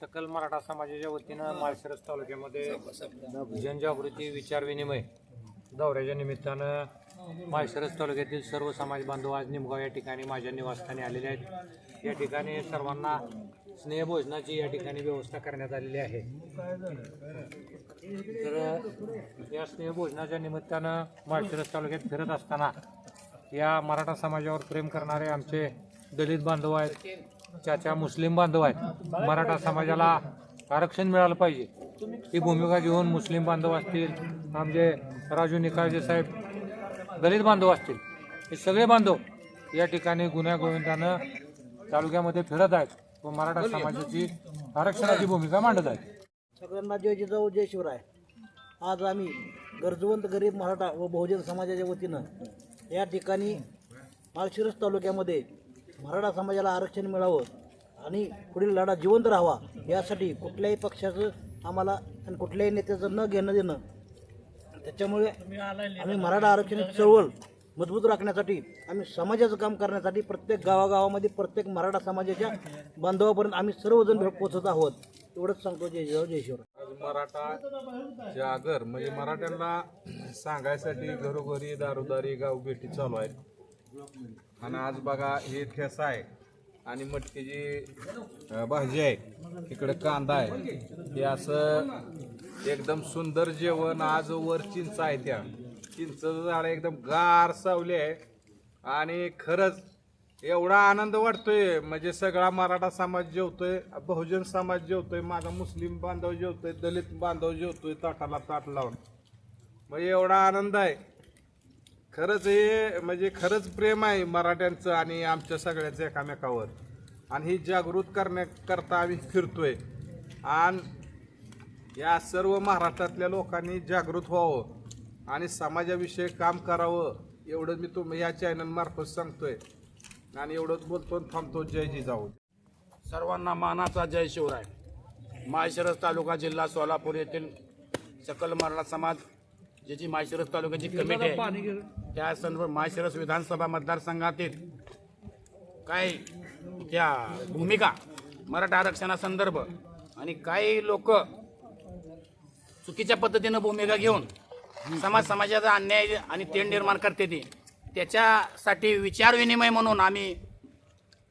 सकल मराठा समाजाच्या वतीनं माळशिरस तालुक्यामध्ये जनजागृती विचार विनिमय दौऱ्याच्या निमित्तानं माळशिरस तालुक्यातील सर्व समाज बांधव आज निमगाव या ठिकाणी माझ्या निवासस्थानी आलेले आहेत. या ठिकाणी सर्वांना स्नेहभोजनाची या ठिकाणी व्यवस्था करण्यात आलेली आहे. तर या स्नेहभोजनाच्या निमित्तानं माळशिरस तालुक्यात फिरत असताना या मराठा समाजावर प्रेम करणारे आमचे दलित बांधव आहेत. चाचा मुस्लिम बांधव आहेत मराठा समाजाला आरक्षण मिळालं पाहिजे. ही भूमिका घेऊन मुस्लिम बांधव असतील आमचे राजू निकाळजे साहेब दलित बांधव असतील हे सगळे बांधव या ठिकाणी गुन्ह्या गोविंदानं तालुक्यामध्ये फिरत आहेत व मराठा समाजाची आरक्षणाची भूमिका मांडत आहेत. सगळ्यांना जय जिजाऊ जय शिवराय. आज आम्ही गरजवंत गरीब मराठा व बहुजन समाजाच्या वतीनं या ठिकाणी माळशिरस तालुक्यामध्ये मराठा समाजाला आरक्षण मिळावं आणि पुढील लढा जिवंत राहावा यासाठी कुठल्याही पक्षाचं आम्हाला आणि कुठल्याही नेत्याचं न घेणं देणं. त्याच्यामुळे आम्ही मराठा आरक्षण चळवळ मजबूत राखण्यासाठी आम्ही समाजाचं काम करण्यासाठी प्रत्येक गावागावामध्ये प्रत्येक मराठा समाजाच्या बांधवापर्यंत आम्ही सर्वजण पोचत आहोत. एवढंच सांगतो जय जिजाऊ जय मराठा जागर म्हणजे मराठ्यांना सांगायसाठी घरोघरी दारोदारी गावभेटी चालू आहेत. आणि आज बघा हे ठेसा आहे आणि मटकीची जी भाजी आहे. इकडे कांदा आहे. हे असं एकदम सुंदर जेवण आज वर चिंच आहे त्या. चिंचचं झाड एकदम गार सावली आहे. आणि खरंच एवढा आनंद वाटतोय. म्हणजे सगळा मराठा समाज जेवतोय बहुजन समाज जेवतोय माझा मुस्लिम बांधव जेवतोय दलित बांधव जेवतोय ताटाला ताट लावून. म्हणजे एवढा आनंद आहे. खरंच हे म्हणजे खरंच प्रेम आहे मराठ्यांचं आणि आमच्या सगळ्यांचं एकामेकावर. आणि ही जागृत करण्याकरता आम्ही फिरतोय. आणि या सर्व महाराष्ट्रातल्या लोकांनी जागृत व्हावं आणि समाजाविषयी काम करावं एवढं मी तुम्ही या चॅनलमार्फत सांगतोय. आणि एवढंच बोलतो थांबतो. जय जिजाऊ सर्वांना मानाचा जय शिवराय. माळशिरस तालुका जिल्हा सोलापूर येथील सकल मराठा समाज ज्याची माळशिरस तालुक्याची कमिटी आहे. त्या संदर्भ माळशिरस विधानसभा मतदारसंघातील काही त्या भूमिका मराठा आरक्षणासंदर्भ आणि काही लोक चुकीच्या पद्धतीनं भूमिका घेऊन समाज समाजाचा अन्याय आणि तेढ निर्माण करते ती त्याच्यासाठी विचारविनिमय म्हणून आम्ही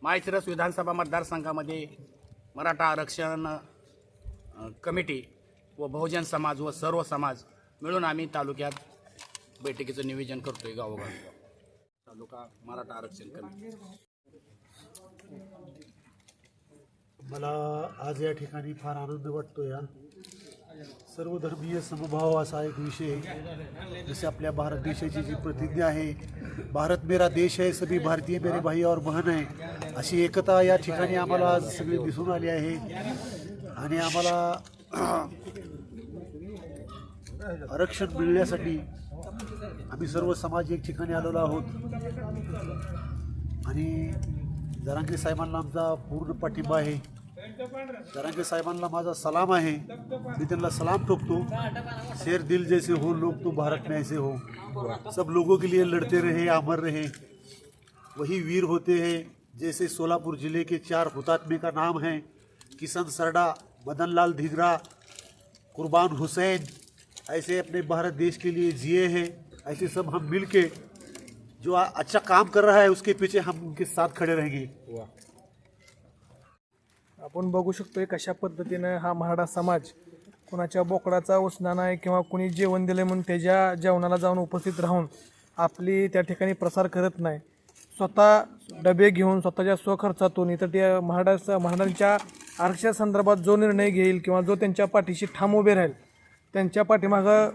माळशिरस विधानसभा मतदारसंघामध्ये मराठा आरक्षण कमिटी व बहुजन समाज व सर्व समाज मिळून आम्ही तालुक्यात बैठकीचं नियोजन करतोय गावोगावी. तालुका मराठा आरक्षण कमिटी. मला आज या ठिकाणी फार आनंद वाटतो या सर्वधर्मीय समभाव असा एक विषय. जसे आपल्या भारत देशाची जी प्रतिज्ञा आहे भारत मेरा देश आहे सभी भारतीय मेरे भाई और बहन आहे अशी एकता या ठिकाणी आम्हाला आज सगळी दिसून आली आहे. आणि आम्हाला आरक्षण मिळण्यासाठी आम्ही सर्व समाज एक ठिकाणी आलेलो आहोत. आणि जरांगे साहेबांना आमचा पूर्ण पाठिंबा आहे. जरांगे साहेबांना माझा सलाम आहे. मी त्यांना सलाम ठोकतो. शेर दिल जैसे हो लोग तो भारत में ऐसे हो. सब लोगों के लिए लड़ते रहे अमर रहे. वही वीर होते हैं जैसे सोलापुर जिले के चार हुतात्मे का नाम है किशन सरडा मदन लाल धिगरा कुर्बान हुसैन ऐसे अपने भारत देश के लिए जिए हैं ऐसे सब हम मिल के जो अच्छा काम कर रहा है उसके पीछे हम उनके साथ खड़े रहेंगे। आपण बघू शकतोय कशा पद्धतीनं हा मराठा समाज कुणाच्या बोकडाचा उसना नाही किंवा कुणी जेवण दिलं म्हणून त्याच्या जेवणाला जाऊन उपस्थित राहून आपली त्या ठिकाणी प्रसार करत नाही. स्वतः डबे घेऊन स्वतःच्या स्वखर्चातून इथं त्या मराठा महाडांच्या आरक्षणासंदर्भात जो निर्णय घेईल किंवा जो त्यांच्या पाठीशी ठाम उभे राहील त्यांच्या पाठीमागं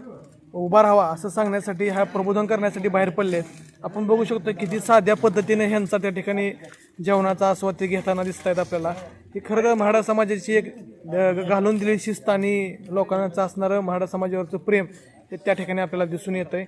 उभा राहावा असं सांगण्यासाठी हा प्रबोधन करण्यासाठी बाहेर पडले आपण बघू शकतो किती साध्या पद्धतीने ह्यांचा त्या ठिकाणी जेवणाचा आस्वाद ते घेताना दिसत आहेत आपल्याला. ही खरं म्हाडा समाजाची एक घालून दिलेली शिस्त आणि लोकांचं असणारं म्हाडा समाजावरचं प्रेम हे त्या ठिकाणी आपल्याला दिसून येतं आहे